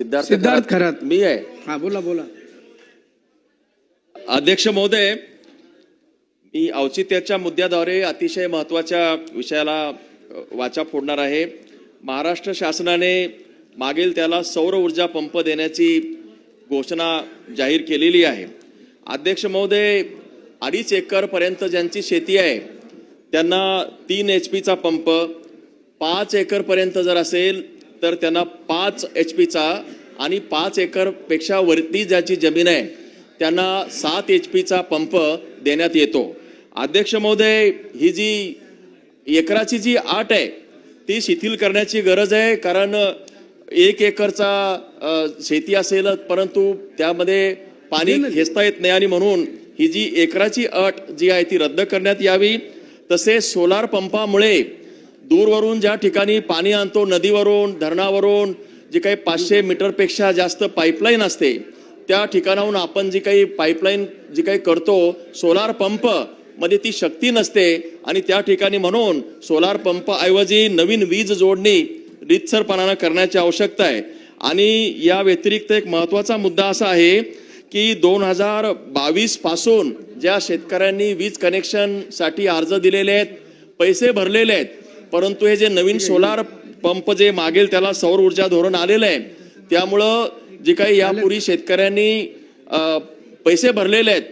सिद्धार्थ सिद्धार्थ खरात. मी आहे. हा बोला बोला. अध्यक्ष महोदय मी औचित्याच्या मुद्द्याद्वारे अतिशय महत्त्वाच्या विषयाला वाचा फोडणार आहे. महाराष्ट्र शासनाने मागील त्याला सौर ऊर्जा पंप देण्याची घोषणा जाहीर केलेली आहे. अध्यक्ष महोदय अडीच एकर पर्यंत ज्यांची शेती आहे त्यांना तीन एच पीचा पंप पाच एकर पर्यंत जर असेल तर त्यांना पाच एच पीचा आणि पाच एकरपेक्षा वरती ज्याची जमीन आहे त्यांना सात एच पीचा पंप देण्यात येतो. अध्यक्ष महोदय ही जी एकराची जी आट आहे ती शिथिल करण्याची गरज आहे कारण एक एकरचा शेती असेल परंतु त्यामध्ये पाणी खेचता येत नाही आणि म्हणून ही जी एकराची अट जी आहे ती रद्द करण्यात यावी. तसेच सोलार पंपामुळे दूरवरून ज्या ठिकाणी पाणी आणतो नदीवरून धरणावरून जे काही पाचशे मीटरपेक्षा जास्त पाईपलाईन असते त्या ठिकाणाहून आपण जी काही पाईपलाईन जी काही करतो सोलार पंपमध्ये ती शक्ती नसते आणि त्या ठिकाणी म्हणून सोलार पंप ऐवजी नवीन वीज जोडणी रितसरपणानं करण्याची आवश्यकता आहे. आणि या व्यतिरिक्त एक महत्त्वाचा मुद्दा असा आहे की दोन हजार बावीसपासून ज्या शेतकऱ्यांनी वीज कनेक्शनसाठी अर्ज दिलेले आहेत पैसे भरलेले आहेत परंतु हे जे नवीन सोलार पंप जे मागेल त्याला सौर ऊर्जा धोरण आलेलं आहे. त्यामुळं जे काही यापूर्वी शेतकऱ्यांनी पैसे भरलेले आहेत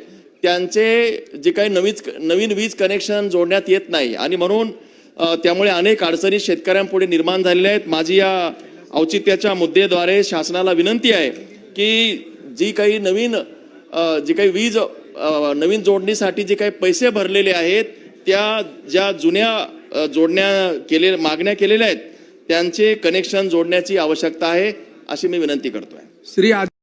त्यांचे जे काही नवीन नवीन वीज कनेक्शन जोडण्यात येत नाही. आणि म्हणून त्यामुळे अनेक अडचणी शेतकऱ्यांपुढे निर्माण झालेल्या आहेत. माझी या औचित्याच्या मुद्देद्वारे शासनाला विनंती आहे की जी काही नवीन जी काही वीज नवीन जोडणीसाठी जे काही पैसे भरलेले आहेत त्या ज्या जुन्या जोडण्या केले मागण्या केलेल्या आहेत त्यांचे कनेक्शन जोडण्याची आवश्यकता आहे अशी मी विनंती करतोय. श्री